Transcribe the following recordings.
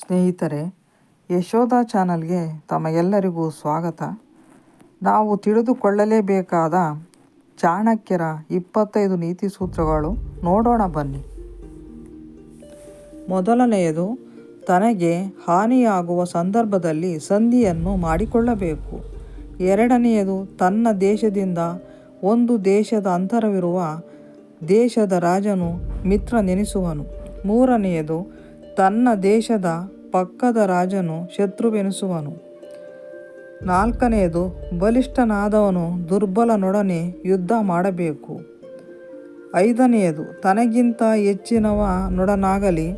ಸ್ನೇಹಿತರೆ ಯಶೋಧ ಚಾನಲ್ಗೆ ತಮಗೆಲ್ಲರಿಗೂ ಸ್ವಾಗತ. ನಾವು ತಿಳಿದುಕೊಳ್ಳಲೇಬೇಕಾದ ಚಾಣಕ್ಯರ ಇಪ್ಪತ್ತೈದು ನೀತಿ ಸೂತ್ರಗಳು ನೋಡೋಣ ಬನ್ನಿ. ಮೊದಲನೆಯದು, ತನಗೆ ಹಾನಿಯಾಗುವ ಸಂದರ್ಭದಲ್ಲಿ ಸಂಧಿಯನ್ನು ಮಾಡಿಕೊಳ್ಳಬೇಕು. ಎರಡನೆಯದು, ತನ್ನ ದೇಶದಿಂದ ಒಂದು ದೇಶದ ಅಂತರವಿರುವ ದೇಶದ ರಾಜನು ಮಿತ್ರ ನೆನೆಸುವನು ಮೂರನೆಯದು ತನ್ನ ದೇಶದ ಪಕ್ಕದ ರಾಜನು ಶತ್ರುವೆನಿಸುವನು. ನಾಲ್ಕನೆಯದು, ಬಲಿಷ್ಠನಾದವನು ದುರ್ಬಲನೊಡನೆ ಯುದ್ಧ ಮಾಡಬೇಕು. ಐದನೆಯದು, ತನಗಿಂತ ಹೆಚ್ಚಿನವ ನೊಡನಾಗಲಿ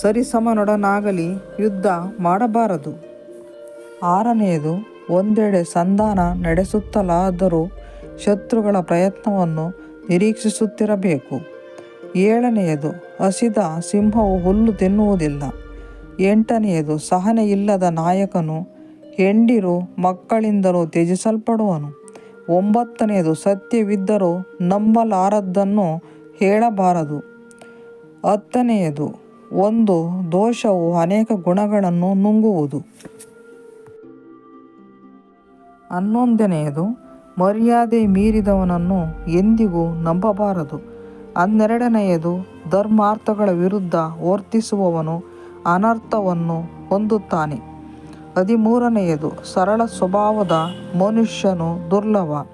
ಸರಿಸಮನೊಡನಾಗಲಿ ಯುದ್ಧ ಮಾಡಬಾರದು. ಆರನೆಯದು, ಒಂದೆಡೆ ಸಂಧಾನ ನಡೆಸುತ್ತಲಾದರೂ ಶತ್ರುಗಳ ಪ್ರಯತ್ನವನ್ನು ನಿರೀಕ್ಷಿಸುತ್ತಿರಬೇಕು. ಏಳನೆಯದು, ಹಸಿದ ಸಿಂಹವು ಹುಲ್ಲು ತಿನ್ನುವುದಿಲ್ಲ. ಎಂಟನೆಯದು ಸಹನೆ ಇಲ್ಲದ ನಾಯಕನು ಹೆಂಡಿರು ಮಕ್ಕಳಿಂದಲೂ ತ್ಯಜಿಸಲ್ಪಡುವನು. ಒಂಬತ್ತನೆಯದು, ಸತ್ಯವಿದ್ದರೂ ನಂಬಲಾರದ್ದನ್ನು ಹೇಳಬಾರದು. ಹತ್ತನೆಯದು, ಒಂದು ದೋಷವು ಅನೇಕ ಗುಣಗಳನ್ನು ನುಂಗುವುದು. ಹನ್ನೊಂದನೆಯದು, ಮರ್ಯಾದೆ ಮೀರಿದವನನ್ನು ಎಂದಿಗೂ ನಂಬಬಾರದು. ಹನ್ನೆರಡನೆಯದು ಧರ್ಮಾರ್ಥಗಳ ವಿರುದ್ಧ ವರ್ತಿಸುವವನು ಅನರ್ಥವನ್ನು ಹೊಂದುತ್ತಾನೆ. ಹದಿಮೂರನೆಯದು ಸರಳ ಸ್ವಭಾವದ ಮನುಷ್ಯನು ದುರ್ಲಭ.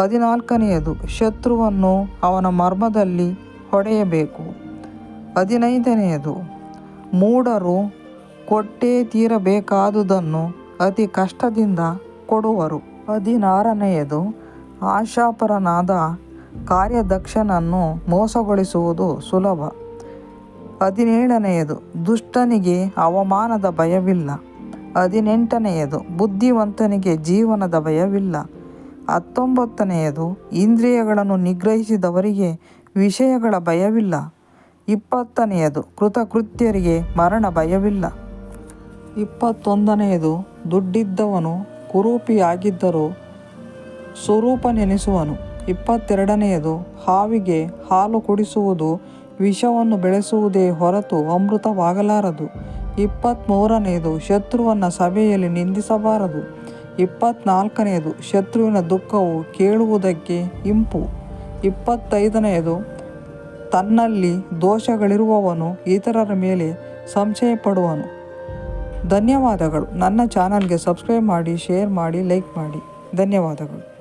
ಹದಿನಾಲ್ಕನೆಯದು ಶತ್ರುವನ್ನು ಅವನ ಮರ್ಮದಲ್ಲಿ ಹೊಡೆಯಬೇಕು. ಹದಿನೈದನೆಯದು ಮೂಢರು ಕೊಟ್ಟೇ ತೀರಬೇಕಾದುದನ್ನು ಅತಿ ಕಷ್ಟದಿಂದ ಕೊಡುವರು. ಹದಿನಾರನೆಯದು ಆಶಾಪರನಾದ ಕಾರ್ಯದಕ್ಷನನ್ನು ಮೋಸಗೊಳಿಸುವುದು ಸುಲಭ. ಹದಿನೇಳನೆಯದು, ದುಷ್ಟನಿಗೆ ಅವಮಾನದ ಭಯವಿಲ್ಲ. ಹದಿನೆಂಟನೆಯದು, ಬುದ್ಧಿವಂತನಿಗೆ ಜೀವನದ ಭಯವಿಲ್ಲ. ಹತ್ತೊಂಬತ್ತನೆಯದು, ಇಂದ್ರಿಯಗಳನ್ನು ನಿಗ್ರಹಿಸಿದವರಿಗೆ ವಿಷಯಗಳ ಭಯವಿಲ್ಲ. ಇಪ್ಪತ್ತನೆಯದು, ಕೃತಕೃತ್ಯರಿಗೆ ಮರಣ ಭಯವಿಲ್ಲ. ಇಪ್ಪತ್ತೊಂದನೆಯದು, ದುಡ್ಡಿದ್ದವನು ಕುರೂಪಿಯಾಗಿದ್ದರೂ ಸ್ವರೂಪನೆನಿಸುವನು. ಇಪ್ಪತ್ತೆರಡನೆಯದು, ಹಾವಿಗೆ ಹಾಲು ಕುಡಿಸುವುದು, ವಿಷವನ್ನು ಬೆಳೆಸುವುದೇ ಹೊರತು ಅಮೃತವಾಗಲಾರದು. ಇಪ್ಪತ್ತ್ಮೂರನೆಯದು ಶತ್ರುವನ್ನು ಸಭೆಯಲ್ಲಿ ನಿಂದಿಸಬಾರದು. ಇಪ್ಪತ್ತ್ನಾಲ್ಕನೆಯದು ಶತ್ರುವಿನ ದುಃಖವು ಕೇಳುವುದಕ್ಕೆ ಇಂಪು. ಇಪ್ಪತ್ತೈದನೆಯದು, ತನ್ನಲ್ಲಿ ದೋಷಗಳಿರುವವನು ಇತರರ ಮೇಲೆ ಸಂಶಯಪಡುವನು. ಧನ್ಯವಾದಗಳು. ನನ್ನ ಚಾನಲ್ಗೆ ಸಬ್ಸ್ಕ್ರೈಬ್ ಮಾಡಿ, ಶೇರ್ ಮಾಡಿ, ಲೈಕ್ ಮಾಡಿ. ಧನ್ಯವಾದಗಳು.